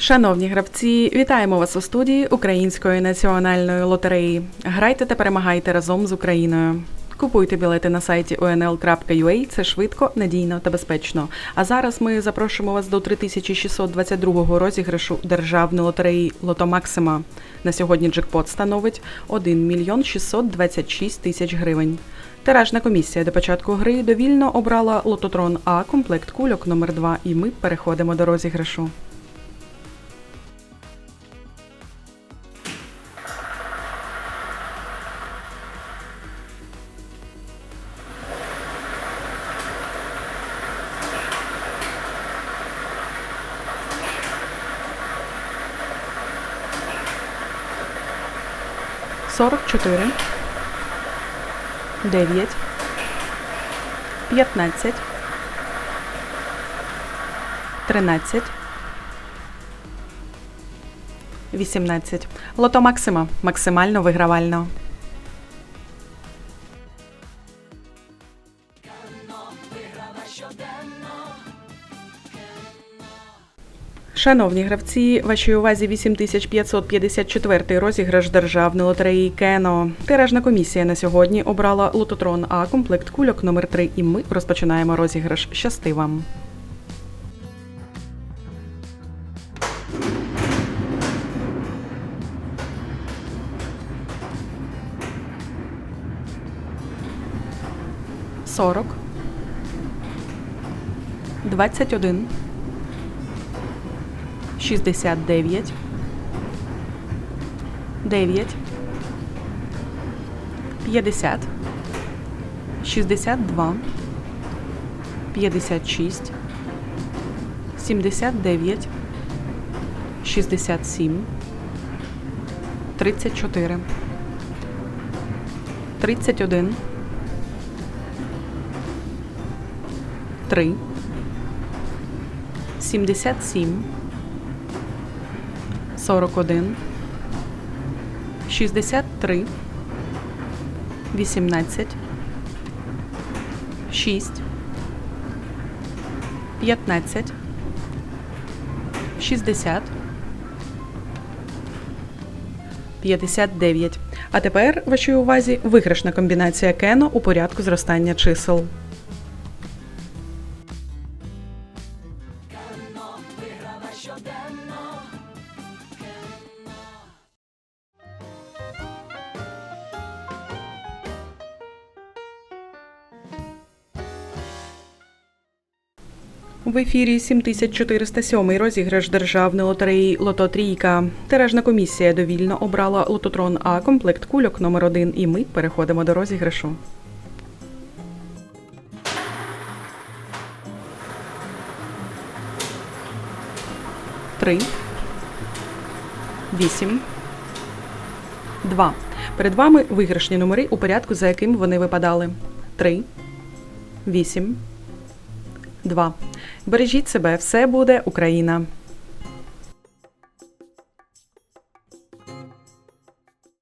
Шановні гравці, вітаємо вас у студії Української національної лотереї. Грайте та перемагайте разом з Україною. Купуйте білети на сайті onl.ua, це швидко, надійно та безпечно. А зараз ми запрошуємо вас до 3622 розіграшу державної лотереї Лото Максима. На сьогодні джекпот становить 1 мільйон 626 тисяч гривень. Тиражна комісія до початку гри довільно обрала лототрон А комплект кульок номер 2 і ми переходимо до розіграшу. Сорок чотири, дев'ять, п'ятнадцять, тринадцять, вісімнадцять. Лото Максима. Максимально вигравально. Шановні гравці, вашій увазі 8554 розіграш державної лотереї Кено. Тиражна комісія на сьогодні обрала лототрон А комплект кульок номер 3 і ми розпочинаємо розіграш. Щасти вам! Сорок. Двадцять один. 69 9 50 62 56 79 67 34 31 3 77 41 63 18 6 15 60 59. А тепер вашій увазі виграшна комбінація кено у порядку зростання чисел. В ефірі 7407 розіграш державної лотереї Лото Трійка. Тиражна комісія довільно обрала лототрон А комплект кульок номер 1 і ми переходимо до розіграшу. Три. Вісім. Два. Перед вами виграшні номери у порядку, за яким вони випадали. Три. Вісім. 2. Бережіть себе, все буде Україна.